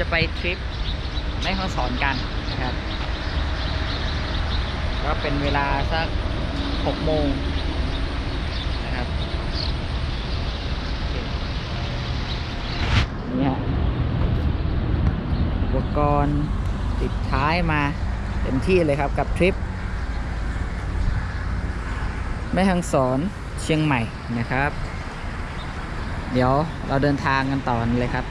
จะไปทริปแม่ห้องสอนกันนะครับ ก็เป็นเวลาสัก6โมงนะครับนี่ฮะอุปกรณ์ติดท้ายมาเต็มที่เลยครับกับทริป แม่ฮังสอนเชียงใหม่นะครับ เดี๋ยวเราเดินทางกันต่อเลยครับ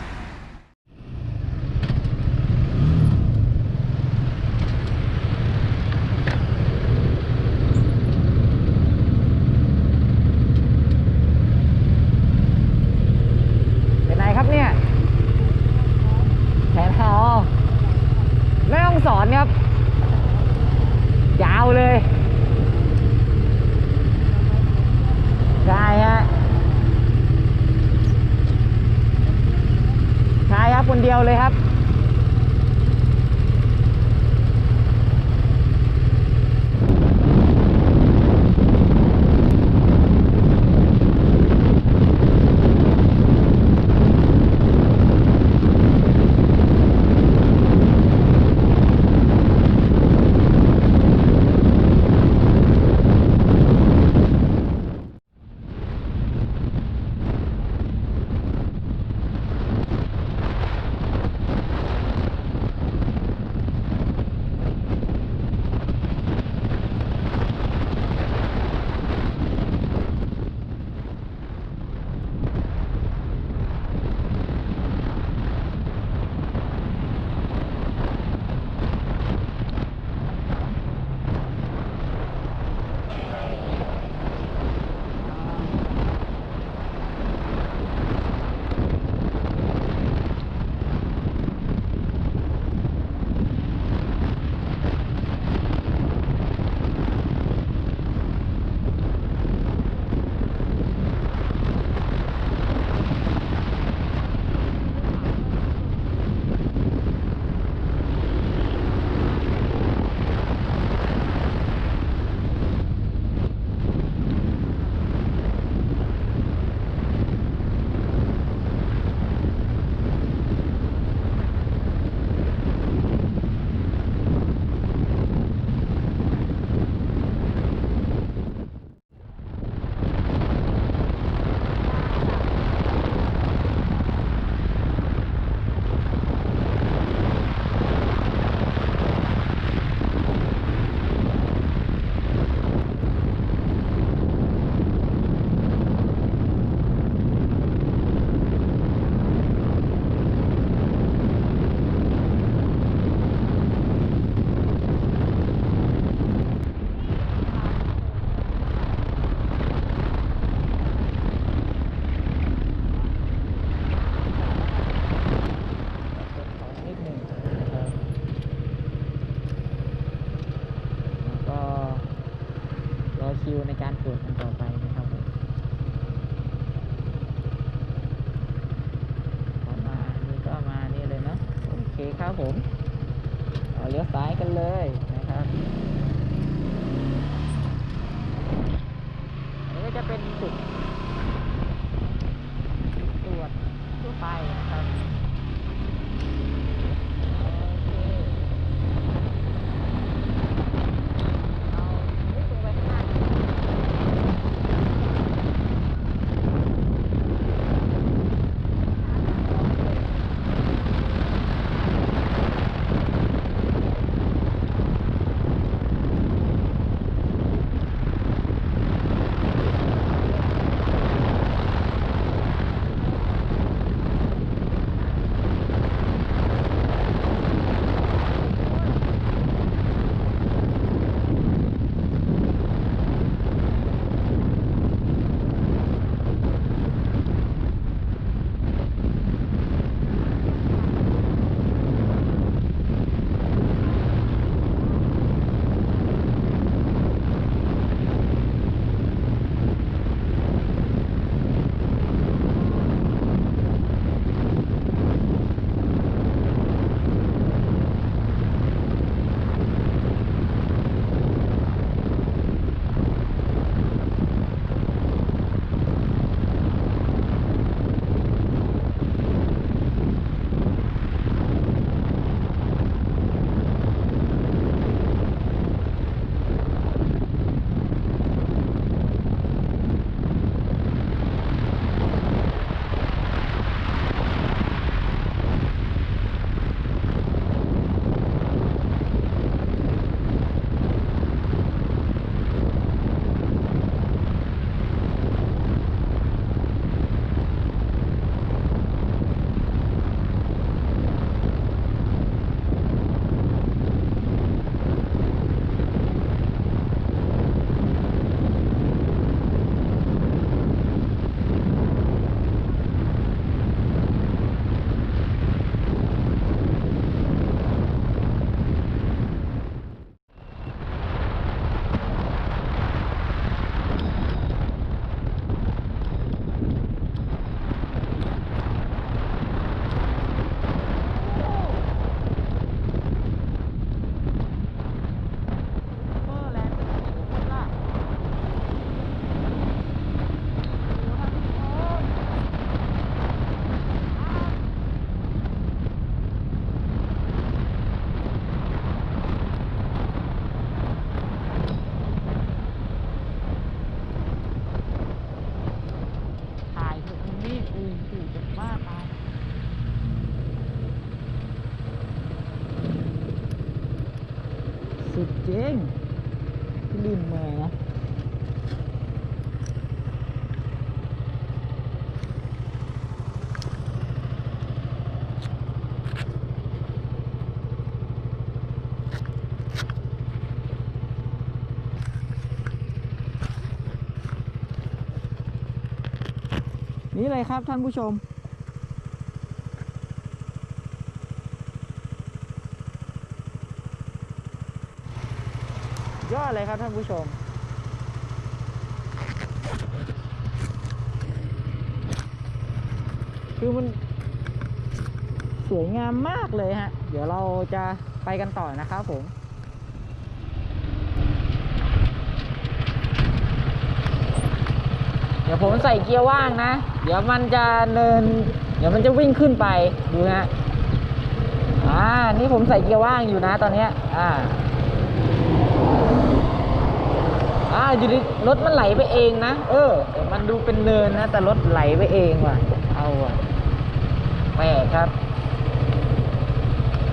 เอาเลี้ยวซ้ายกันเลยนะครับอันนี้ก็จะเป็นจุดตรวจทั่วไปนะครับ นี่เลยครับท่านผู้ชม ยอดเลยครับท่านผู้ชมคือมันสวยงามมากเลยฮะ เดี๋ยวเราจะไปกันต่อนะครับผม ดี๋ยวผมใส่เกียร์ว่างนะ เดี๋ยวมันจะเนิน เดี๋ยวมันจะวิ่งขึ้นไปดูฮะอ่านี่ผมใส่เกียร์ว่างอยู่นะตอนเนี้ยอ่าอ่าอยู่ดีรถมันไหลไปเองนะ เออมันดูเป็นเนินนะ แต่รถไหลไปเองว่ะ เอาว่ะแปลกครับ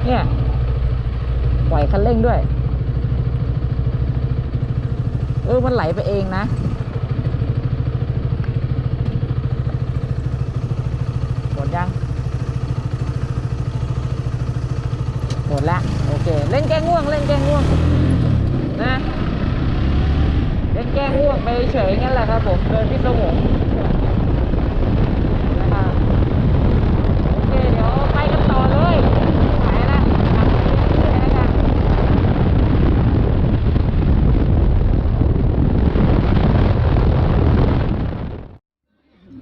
เนี่ยปล่อยคันเร่งด้วย เออ มันไหลไปเองนะ หม ดยังหมดละโอเค เล่นแก้งง่วง เล่นแก้งง่วง นะ เล่นแก้งง่วงไปเฉยงั้นแหละครับผมเดินพิษสงนะครับโอเค เดี๋ยวไปกันต่อเลยไปละขับเรื่อยๆนะครับ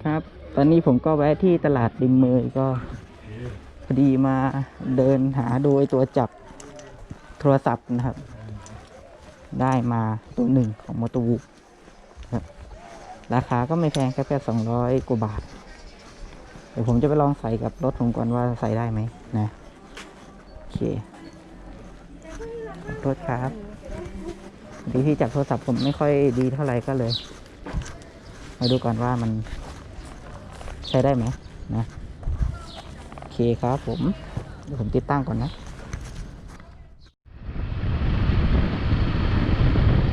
ครับ ตอนนี้ ผมก็แวะที่ตลาดริมเมยก็พอดีมาเดินหาโดยตัวจับโทรศัพท์นะครับ ได้มาตัวหนึ่งของมอเตอร์วูราคาก็ไม่แพงแค่แค่สองร้อยกว่าบาท เดี๋ยวผมจะไปลองใส่กับรถผมก่อนว่าใส่ได้ไหมนะโอเคขอโทษครับดีที่จับโทรศัพท์ผมไม่ค่อยดีเท่าไหร่ก็เลย มาดูก่อนว่ามัน ช้ได้ไหมนะโอเคครับผมเดี๋ยวผมติดตั้งก่อนนะ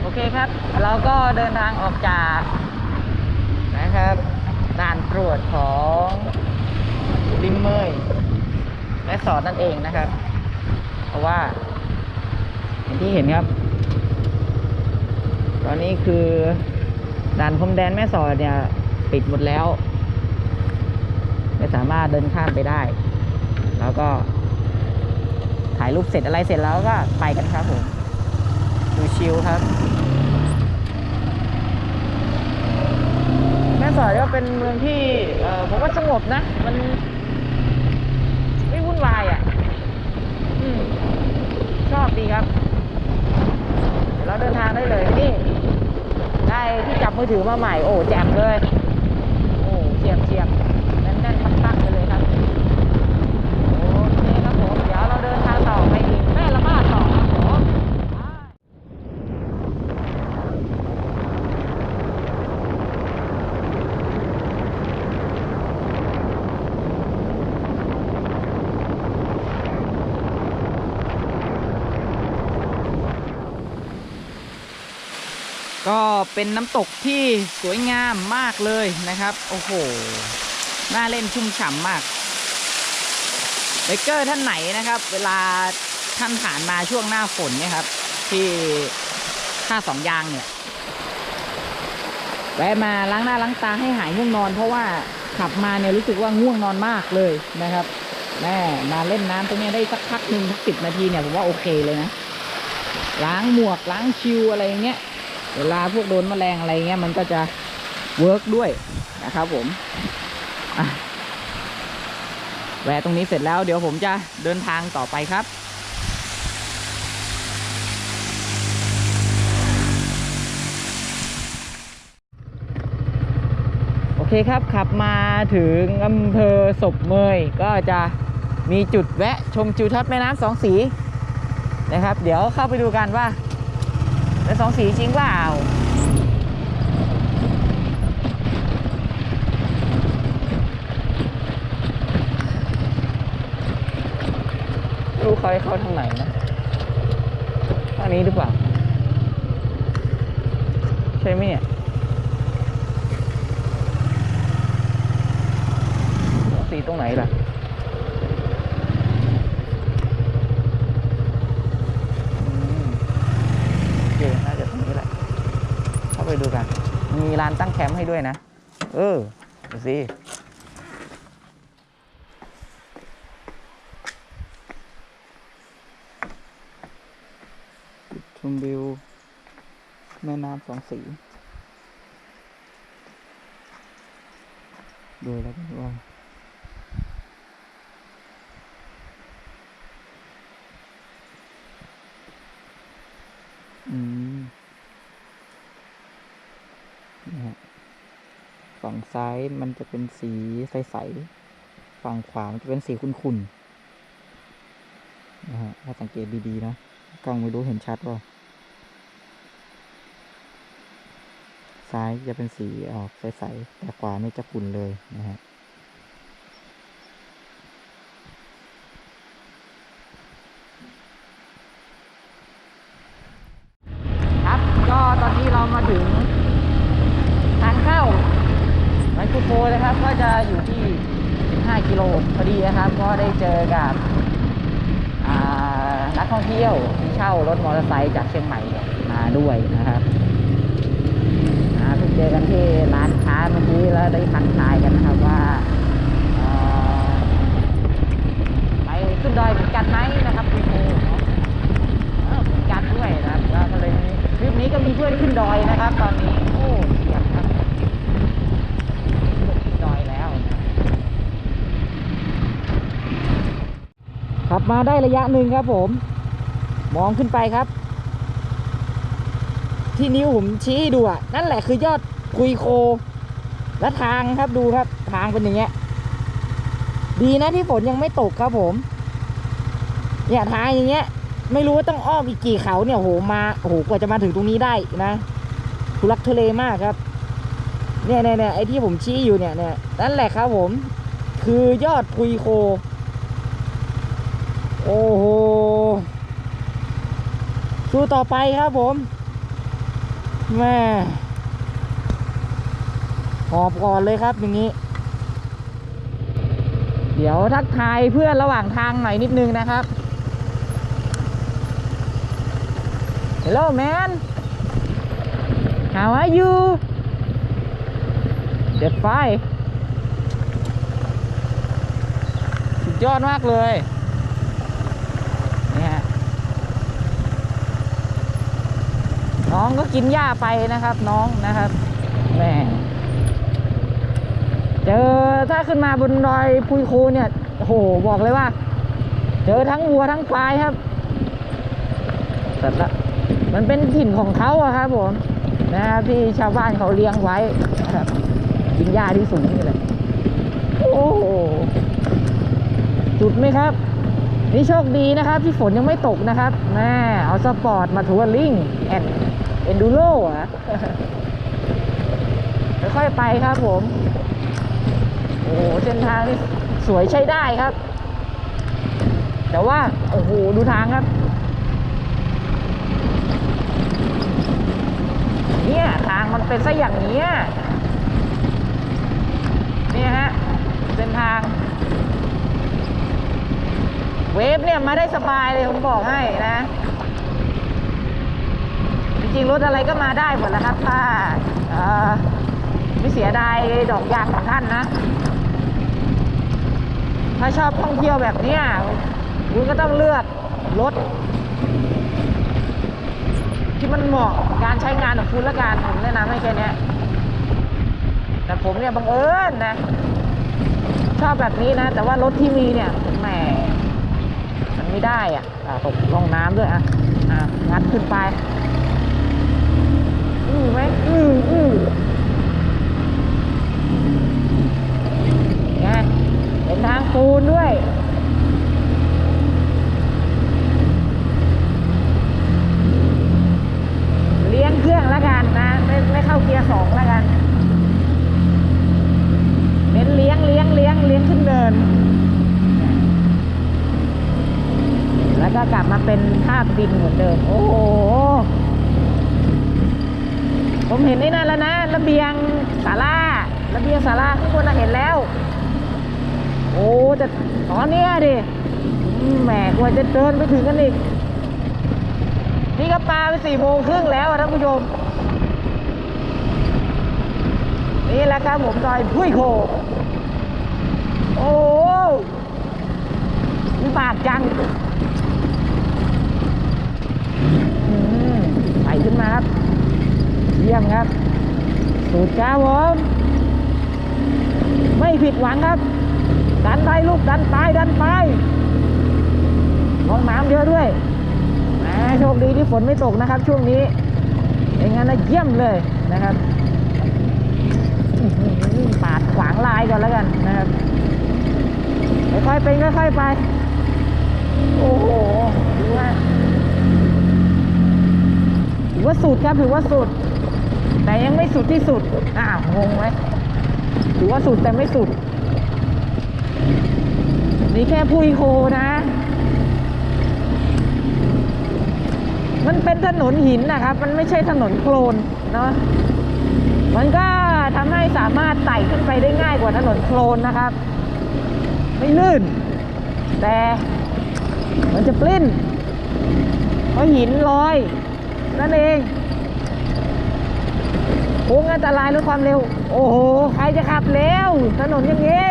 โอเคครับ เราก็เดินทางออกจากนะครับด่านตรวจของริมเมยและสอดนั่นเองนะครับ เพราะว่าอย่างที่เห็นครับ ตอนนี้คือด่านพรมแดนแม่สอดเนี่ย ปิดหมดแล้ว ไม่สามารถเดินข้ามไปได้ แล้วก็ ถ่ายรูปเสร็จอะไรเสร็จแล้วก็ไปกันครับผมดูชิลครับ แม่สอดก็เป็นเมืองที่ผมว่าสงบนะ มันไม่วุ่นวายอะชอบดีครับเราเดินทางได้เลยนี่ได้ที่จับมือถือมาใหม่ โอ้แจ่มเลย โอ้เฉียบเฉียบแน่นแน่นๆปักๆไปเลยครับ โอเคครับผม เดี๋ยวเราเดินทางต่อไปถึงแม่ละมาดต่อครับผมไป ก็เป็นน้ำตกที่สวยงามมากเลยนะครับ โอ้โห น่าเล่นชุ่มฉ่ำมากไบเกอร์ท่านไหนนะครับ เวลาท่านผ่านมาช่วงหน้าฝนเนี่ยครับ ที่ท่าสองยางเนี่ยแวะมาล้างหน้าล้างตาให้หายง่วงนอน เพราะว่าขับมาเนี่ยรู้สึกว่าง่วงนอนมากเลยนะครับแม่มาเล่นน้ำตรงนี้ได้สักพักหนึ่งสักสิบนาทีเนี่ยผมว่าโอเคเลยนะล้างหมวกล้างชิวอะไรอย่างเงี้ย เวลาพวกโดนแมลงอะไรเงี้ยมันก็จะเวิร์กด้วยนะครับผมอะแวะตรงนี้เสร็จแล้วเดี๋ยวผมจะเดินทางต่อไปครับโอเคครับขับมาถึงอำเภอศพเมยก็จะมีจุดแวะชมจิวทัศน์แม่น้ำสองสีนะครับ เดี๋ยวเข้าไปดูกันว่า เป็นสองสีจริงเปล่ารู้เขาให้เข้าทางไหนนะถ้านี้หรือเปล่า ใช่ไหมเนี่ยสีตรงไหนล่ะ อืมโอเค น่าจะตรงนี้แหละ เข้าไปดูกัน ร้านตั้งแคมป์ให้ด้วยนะ เออดูสิชมวิวแม่น้ำสองสี ดูแล้วกันว่า อืมนะฮะฝั่ง ซ้ายมันจะเป็นสีใสๆ ฝั่งขวามันจะเป็นสีขุ่นๆ นะฮะ ถ้าสังเกตดีๆ นะ กล้องไม่รู้เห็นชัดว่าซ้ายจะเป็นสีออกใสๆ แต่ขวานี่จะขุ่นเลยนะฮะ ครับ ก็ตอนนี้เรามาถึงทางเข้ามันคุ โคนะครับ ก็จะอยู่ที่ 15 กิโลพอดีนะครับ ก็ได้เจอกับนักท่องเที่ยวที่เช่ารถมอเตอร์ไซค์จากเชียงใหม่มาด้วยนะครับอ่าเพิ่งเจอกันที่ร้านค้าเมื่อกี้แล้วได้ทักทายกันนะครับว่าไปขึ้นดอยเหมือนกันไหมนะครับคุโคเนาะเหมือนกันด้วยนะครับก็เลยคลิปนี้ก็มีเพื่อนขึ้นดอยนะครับ ตอนนี้โอ้เสียงครับขึ้นดอยแล้ว ขับมาได้ระยะหนึ่งครับผม มองขึ้นไปครับ ที่นิ้วผมชี้ดูอะ นั่นแหละคือยอดคุยโค และทางครับดูครับ ทางเป็นอย่างเงี้ย ดีนะที่ฝนยังไม่ตกครับผม เนี่ยทางอย่างเงี้ย ไม่รู้ว่าต้องอ้อมอีกกี่เขาเนี่ยโหมาโหกว่าจะมาถึงตรงนี้ได้นะทุลักทุเลมากครับ เนี่ยเนี่ยเนี่ยไอที่ผมชี้อยู่เนี่ยเนี่ยนั่นแหละครับผม คือยอดพุยโค อ้โหสู้ต่อไปครับผมแม่หอบก่อนเลยครับอย่างนี้ เดี๋ยวทักทายเพื่อนระหว่างทางหน่อยนิดนึงนะครับ Hello man How are you Just fine สุดยอดมากเลยนี่ฮะ น้องก็กินหญ้าไปนะครับ น้องนะครับแม่เจอถ้าขึ้นมาบนดอยพุยคูเนี่ยโหบอกเลยว่า เจอทั้งวัวทั้งควายครับแต่ละมันเป็นถิ่นของเขาอะครับผมนะครับที่ชาวบ้านเขาเลี้ยงไว้นะครับ กินหญ้าที่สูงนี่เลยโอ้โหจุดไหมครับ นี่โชคดีนะครับ ที่ฝนยังไม่ตกนะครับแม่เอาสปอร์ตมาทัวริงแอน เอนดูโรอะค่อยๆไปครับผม โอ้โหเส้นทางนี่สวยใช้ได้ครับ แต่ว่า โอ้โห ดูทางครับ เนี่ย ทางมันเป็นซะอย่างนี้เนี่ยฮะ เส้นทาง เวฟเนี่ยมาได้สบายเลยผมบอกให้นะ จริงรถอะไรก็มาได้หมดแล้วครับถ้าไม่เสียดายดอกยางของท่านนะ ถ้าชอบท่องเที่ยวแบบนี้คุณก็ต้องเลือกรถที่มันเหมาะการใช้งานของคุณและการผมแนะนำให้แค่นี้แต่ผมเนี่ยบังเอิญนะ ชอบแบบนี้นะ แต่ว่ารถที่มีเนี่ยแหมมันไม่ได้อะอะตกลงน้ำด้วยอะอะงัดขึ้นไป อือไหมอืออือไงเป็นทางปูนด้วย เลี้ยงเครื่องแล้วกันนะ ไม่ไม่เข้าเกียร์สองแล้วกันเน้นเลี้ยงเลี้ยงเลี้ยงเลี้ยงขึ้นเดิน แล้วก็กลับมาเป็นภาพดินเหมือนเดิม โอ้โห ผมเห็นไอ้นั่นแล้วนะ ระเบียงศาลาระเบียงศาลาข้างบนน่ะเห็นแล้ว โอ้แต่ตอนเนี้ยดิอืมแหมกว่าจะ เดินไปถึงกันอีก นี่ก็ปลาไปสี่โมงครึ่งแล้วท่านผู้ชม นี่แหละครับผมดอยพุ้ยโค โอ้มีปากจังอืมไถขึ้นมาครับ เยี่ยมครับ สูตรครับผมไม่ผิดหวังครับ ดันไปลูกดันไปดันไป ลองน้ำเยอะด้วยแหมโชคดีที่ฝนไม่ตกนะครับ ช่วงนี้อย่างนั้นนะเยี่ยมเลยนะครับปาดขวางลายก่อนแล้วกันนะครับค่อยๆเป็นค่อยๆไป โอ้โหถือว่าถือว่าสุดครับถือว่าสุด แต่ยังไม่สุดที่สุดอ้าวงงไหมถือว่าสุดแต่ไม่สุด นี่แค่พุยโคนะ มันเป็นถนนหินนะครับ มันไม่ใช่ถนนโคลนเนาะมันก็ทำให้สามารถไต่ขึ้นไปได้ง่ายกว่าถนนโคลนนะครับ ไม่ลื่น แต่มันจะปลิ้นเพราะหินลอย นั่นเองโค้งอันตรายลดความเร็ว โอ้โห ใครจะขับเร็วถนนอย่างนี้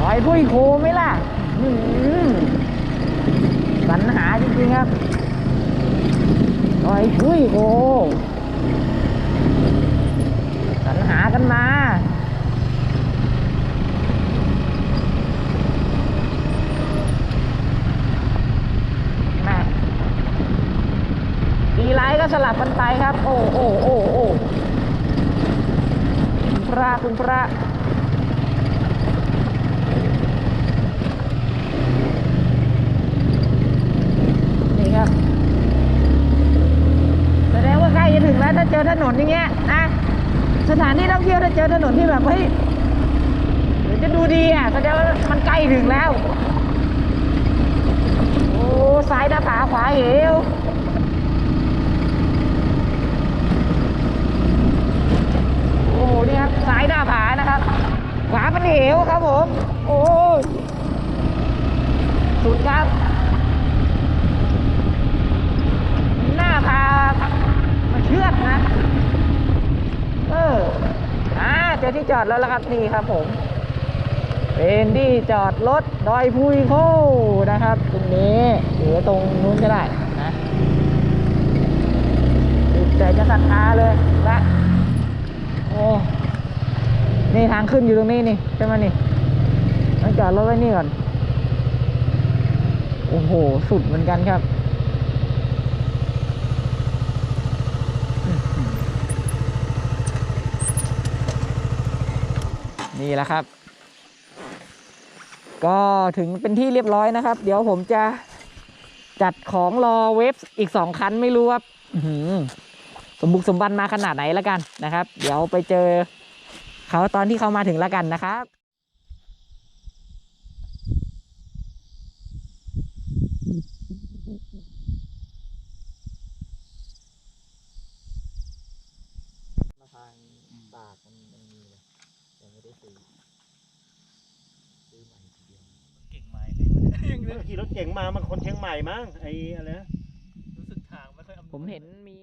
หอยพุ้ยโคไหมล่ะอื้อหือสรรหาจริงๆครับหอยพุ้ยโคสรรหากันมา มาดีไลท์ก็สลับกันไปครับ โอ้โอ้โอ้โอ้คุณพระคุณพระนี่ครับแสดงว่าใกล้จะถึงแล้วถ้าเจอถนนอย่างเงี้ยนะสถานที่ท่องเที่ยวถ้าเจอถนนที่แบบเฮ้ยเดี๋ยวจะดูดีอะแสดงว่ามันใกล้ถึงแล้ว โอ้ซ้ายหน้าผาขวาเหวโอ้ นี่ครับซ้ายหน้าผานะครับ ขวาเป็นเหวครับผม โอ้ยสุดครับ หน้าพามาเชือดนะ เอออ่าเจอที่จอดแล้วละครับนี่ครับผม เป็นที่จอดรถดอยพุยโคนะครับ ตรงนี้หรือตรงนู้นก็ได้นะสุดจจะศรัทธาเลยละโอ้ นี่ทางขึ้นอยู่ตรงนี้นี่ใช่ไหมนี่ต้องจอดรถไว้นี่ก่อน โอ้โห สุดเหมือนกันครับนี่แหละครับ ก็ถึงเป็นที่เรียบร้อยนะครับ เดี๋ยวผมจะจัดของรอเวฟอีกสองคันไม่รู้ว่าสมบุกสมบันมาขนาดไหนแล้วกันนะครับ เดี๋ยวไปเจอ เขาตอนที่เขามาถึงแล้วกันนะครับมาทางตากมันมันมีเลยยังไม่ได้ซื้อซื้อใหม่ทีเดียวเก่งใหม่ใครวะเนี่ยยังขี่รถเก่งมามันคนเชียงใหม่มั้งไอ้อะไรนะรู้สึกทางไม่ค่อยอำนวย ผมเห็นมี